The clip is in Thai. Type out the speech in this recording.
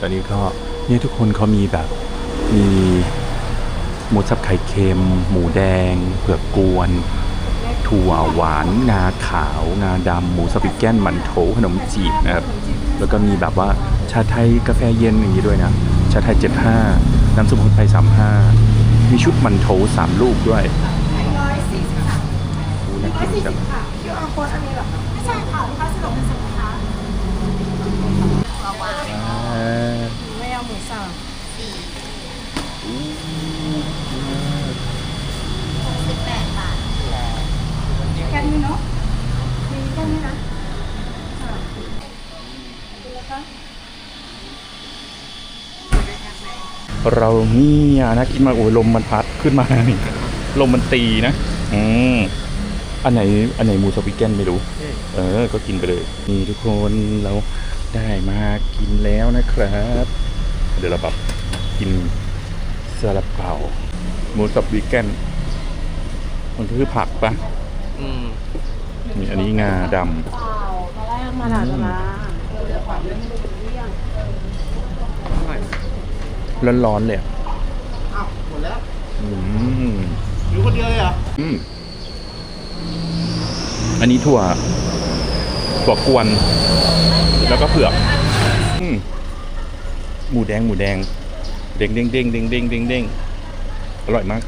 ตอนนี้ก็เนี่ยทุกคนเขามีแบบมีหมูสับไข่เค็ม หมูแดง เผือกกวน ถั่วหวาน งาขาว งาดำ หมูสปิกแกนหมันโถขนมจีบนะครับ แล้วก็มีแบบว่าชาไทยกาแฟเย็นอย่างนี้ด้วยนะ ชาไทย 75 น้ำสมุนไพร35 มีชุดหมันโถ3ลูกด้วยโอ้น่ากินจัง QR code อันนี้เหรอคะไม่ใช่ค่ะลูกค้าสะดวกเป็นสดนะคะ อ่า ไม่เอาหมูสับแค่นี้เนาะมีแค่นี้นะค่ะดูนะคะ เราเนี่ยนะกินมาโอ้ยลมมันพัดขึ้นมานี่ลมมันตีนะอืมอันไหนอันไหนหมูสปิกเกนไม่รู้ เออ ก็กินไปเลย นี่ทุกคนเราได้มากินแล้วนะครับ เดี๋ยวเราแบบกินซาลาเปาหมูสปิกเกนมันคือผักปะอืมนี่อันนี้งาดเปล่าตอนแรกมาหนาจะมาเดี๋ยวขวัญไม่รู้เรื่องำ ร้อนๆเลยอะอ้าวหมดแล้วอืมอยู่คนเดียวเลยเหรออืมอันนี้ถั่วถั่วกวน แล้วก็เผือกอืมหมูแดงหมูแดง เด้งเด้งเด้งเด้งเด้งเด้งเด้งอร่อยมาก